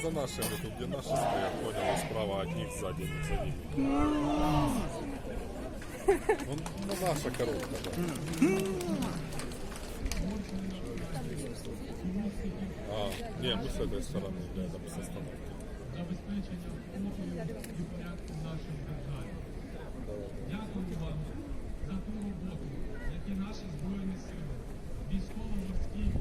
за нашими, тут где наши стоят, понял, справа от них, сзади, не за ними. Ну, ну, наша коробка, да. А, не, мы с этой стороны, рядом с остановкой. Дякую вам за ту роботу, які наші збройні сили, військово-морський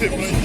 Thank you.